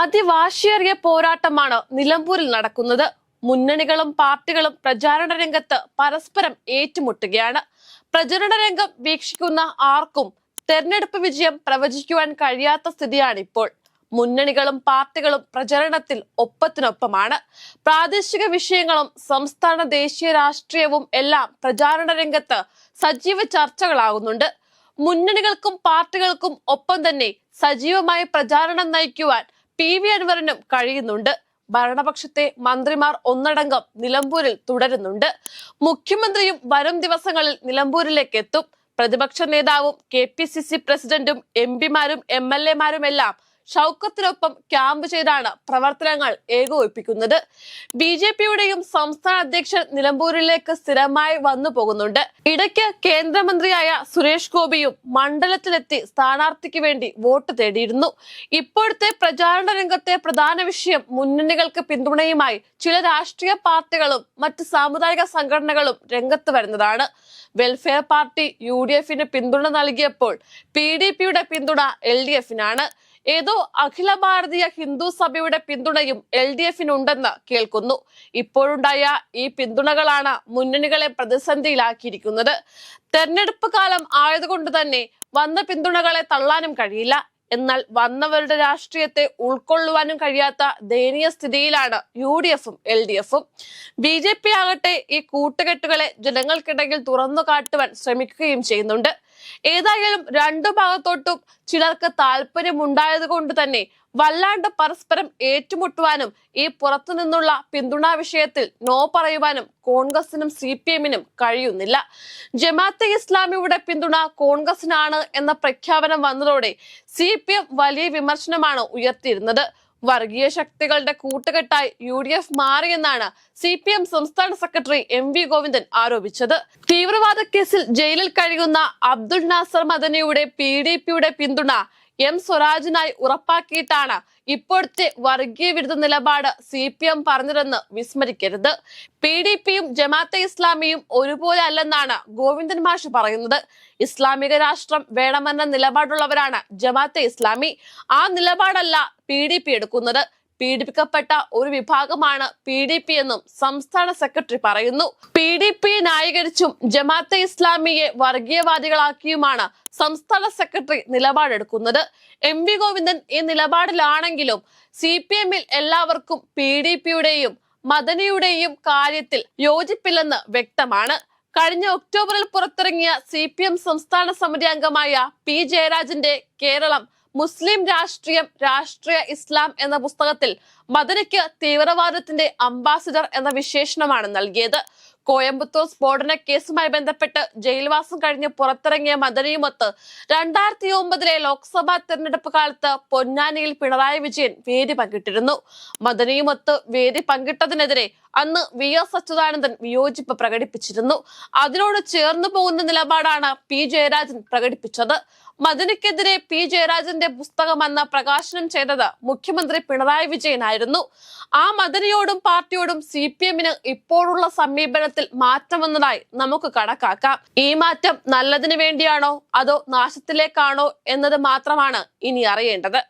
അതിവാശിയേറിയ പോരാട്ടമാണ് നിലമ്പൂരിൽ നടക്കുന്നത്. മുന്നണികളും പാർട്ടികളും പ്രചാരണ രംഗത്ത് പരസ്പരം ഏറ്റുമുട്ടുകയാണ്. പ്രചരണ രംഗം വീക്ഷിക്കുന്ന ആർക്കും തെരഞ്ഞെടുപ്പ് വിജയം പ്രവചിക്കുവാൻ കഴിയാത്ത സ്ഥിതിയാണിപ്പോൾ. മുന്നണികളും പാർട്ടികളും പ്രചരണത്തിൽ ഒപ്പത്തിനൊപ്പമാണ്. പ്രാദേശിക വിഷയങ്ങളും സംസ്ഥാന ദേശീയ രാഷ്ട്രീയവും എല്ലാം പ്രചാരണ രംഗത്ത് സജീവ ചർച്ചകളാകുന്നുണ്ട് മുന്നണികൾക്കും പാർട്ടികൾക്കും ഒപ്പം തന്നെ സജീവമായ പ്രചാരണം നയിക്കുവാൻ പി വി അൻവറിനും കഴിയുന്നുണ്ട്. ഭരണപക്ഷത്തെ മന്ത്രിമാർ ഒന്നടങ്കം നിലമ്പൂരിൽ തുടരുന്നുണ്ട്. മുഖ്യമന്ത്രിയും വരും ദിവസങ്ങളിൽ നിലമ്പൂരിലേക്ക് എത്തും പ്രതിപക്ഷ നേതാവും കെ പി സി സി പ്രസിഡന്റും എം പിമാരും എം എൽ എമാരുമെല്ലാം ഷൗക്കത്തിനൊപ്പം ക്യാമ്പ് ചെയ്താണ് പ്രവർത്തനങ്ങൾ ഏകോപിപ്പിക്കുന്നത്. ബി ജെ പിയുടെയും സംസ്ഥാന അധ്യക്ഷൻ നിലമ്പൂരിലേക്ക് സ്ഥിരമായി വന്നു പോകുന്നുണ്ട്. ഇടയ്ക്ക് കേന്ദ്രമന്ത്രിയായ സുരേഷ് ഗോപിയും മണ്ഡലത്തിലെത്തി സ്ഥാനാർത്ഥിക്ക് വേണ്ടി വോട്ട് തേടിയിരുന്നു. ഇപ്പോഴത്തെ പ്രചാരണ രംഗത്തെ പ്രധാന വിഷയം മുന്നണികൾക്ക് പിന്തുണയുമായി ചില രാഷ്ട്രീയ പാർട്ടികളും മറ്റ് സാമുദായിക സംഘടനകളും രംഗത്ത് വരുന്നതാണ്. വെൽഫെയർ പാർട്ടി യു ഡി എഫിന് പിന്തുണ നൽകിയപ്പോൾ പി ഡി പിയുടെ പിന്തുണ എൽ ഡി എഫിനാണ്. ഏതോ അഖില ഭാരതീയ ഹിന്ദു സഭയുടെ പിന്തുണയും എൽ ഡി എഫിനുണ്ടെന്ന് കേൾക്കുന്നു. ഇപ്പോഴുണ്ടായ ഈ പിന്തുണകളാണ് മുന്നണികളെ പ്രതിസന്ധിയിലാക്കിയിരിക്കുന്നത്. തെരഞ്ഞെടുപ്പ് കാലം ആയതുകൊണ്ട് തന്നെ വന്ന പിന്തുണകളെ തള്ളാനും കഴിയില്ല. എന്നാൽ വന്നവരുടെ രാഷ്ട്രീയത്തെ ഉൾക്കൊള്ളുവാനും കഴിയാത്ത ദയനീയ സ്ഥിതിയിലാണ് യു ഡി എഫും എൽ ഡി എഫും. ബി ജെ പി ആകട്ടെ ഈ കൂട്ടുകെട്ടുകളെ ജനങ്ങൾക്കിടയിൽ തുറന്നു കാട്ടുവാൻ ശ്രമിക്കുകയും ചെയ്യുന്നുണ്ട്. ഏതായാലും രണ്ടു ഭാഗത്തോട്ടും ചിലർക്ക് താല്പര്യമുണ്ടായത് കൊണ്ട് തന്നെ വല്ലാണ്ട് പരസ്പരം ഏറ്റുമുട്ടുവാനും ഈ പുറത്തു നിന്നുള്ള പിന്തുണാ വിഷയത്തിൽ നോ പറയുവാനും കോൺഗ്രസിനും സി പി എമ്മിനും കഴിയുന്നില്ല. ജമാഅത്തെ ഇസ്ലാമിയുടെ പിന്തുണ കോൺഗ്രസിനാണ് എന്ന പ്രഖ്യാപനം വന്നതോടെ സി വലിയ വിമർശനമാണ് ഉയർത്തിയിരുന്നത്. വർഗീയ ശക്തികളുടെ കൂട്ടുകെട്ടായി യു ഡി എഫ് മാറിയെന്നാണ് സി പി എം സംസ്ഥാന സെക്രട്ടറി എം വി ഗോവിന്ദൻ ആരോപിച്ചത്. തീവ്രവാദ കേസിൽ ജയിലിൽ കഴിയുന്ന അബ്ദുൾ നാസർ മദനിയുടെ പി ഡി പിയുടെ പിന്തുണ എം സ്വരാജിനായി ഉറപ്പാക്കിയിട്ടാണ് ഇപ്പോഴത്തെ വർഗീയ വിരുദ്ധ നിലപാട് സി പി എം പറഞ്ഞതെന്ന് വിസ്മരിക്കരുത്. പി ഡി പിയും ജമാഅത്തെ ഇസ്ലാമിയും ഒരുപോലെ അല്ലെന്നാണ് ഗോവിന്ദൻ മാഷ് പറയുന്നത്. ഇസ്ലാമിക രാഷ്ട്രം വേണമെന്ന നിലപാടുള്ളവരാണ് ജമാഅത്തെ ഇസ്ലാമി. ആ നിലപാടല്ല പി ഡി പി എടുക്കുന്നത്. പീഡിപ്പിക്കപ്പെട്ട ഒരു വിഭാഗമാണ് പി ഡി പി എന്നും സംസ്ഥാന സെക്രട്ടറി പറയുന്നു. പി ഡി പി ന്യായീകരിച്ചും ജമാഅത്തെ ഇസ്ലാമിയെ വർഗീയവാദികളാക്കിയുമാണ് സംസ്ഥാന സെക്രട്ടറി നിലപാടെടുക്കുന്നത്. എം വി ഗോവിന്ദൻ ഈ നിലപാടിലാണെങ്കിലും സി പി എമ്മിൽ എല്ലാവർക്കും പി ഡി പിയുടെയും മദനിയുടെയും കാര്യത്തിൽ യോജിപ്പില്ലെന്ന് വ്യക്തമാണ്. കഴിഞ്ഞ ഒക്ടോബറിൽ പുറത്തിറങ്ങിയ സി പി എം സംസ്ഥാന സമിതി അംഗമായ പി ജയരാജന്റെ കേരളം മുസ്ലിം രാഷ്ട്രീയം രാഷ്ട്രീയ ഇസ്ലാം എന്ന പുസ്തകത്തിൽ മദനയ്ക്ക് തീവ്രവാദത്തിന്റെ അംബാസിഡർ എന്ന വിശേഷണമാണ് നൽകിയത്. കോയമ്പത്തൂർ സ്ഫോടന കേസുമായി ബന്ധപ്പെട്ട് ജയിൽവാസം കഴിഞ്ഞ് പുറത്തിറങ്ങിയ മദനയുമൊത്ത് രണ്ടായിരത്തി ഒമ്പതിലെ ലോക്സഭാ തെരഞ്ഞെടുപ്പ് കാലത്ത് പൊന്നാനിയിൽ പിണറായി വിജയൻ വേദി പങ്കിട്ടിരുന്നു. മദനയുമൊത്ത് വേദി പങ്കിട്ടതിനെതിരെ അന്ന് വി എസ് അച്യുതാനന്ദൻ വിയോജിപ്പ് പ്രകടിപ്പിച്ചിരുന്നു. അതിനോട് ചേർന്നു പോകുന്ന നിലപാടാണ് പി ജയരാജൻ പ്രകടിപ്പിച്ചത്. മദനിക്കെതിരെ പി ജയരാജന്റെ പുസ്തകം അന്ന് പ്രകാശനം ചെയ്തത് മുഖ്യമന്ത്രി പിണറായി വിജയനായിരുന്നു. ആ മദനിയോടും പാർട്ടിയോടും സി പി എമ്മിന് ഇപ്പോഴുള്ള സമീപനത്തിൽ മാറ്റം വന്നതായി നമുക്ക് കണക്കാക്കാം. ഈ മാറ്റം നല്ലതിനു വേണ്ടിയാണോ? അതോ നാശത്തിലേക്കാണോ? എന്നത് മാത്രമാണ് ഇനി അറിയേണ്ടത്.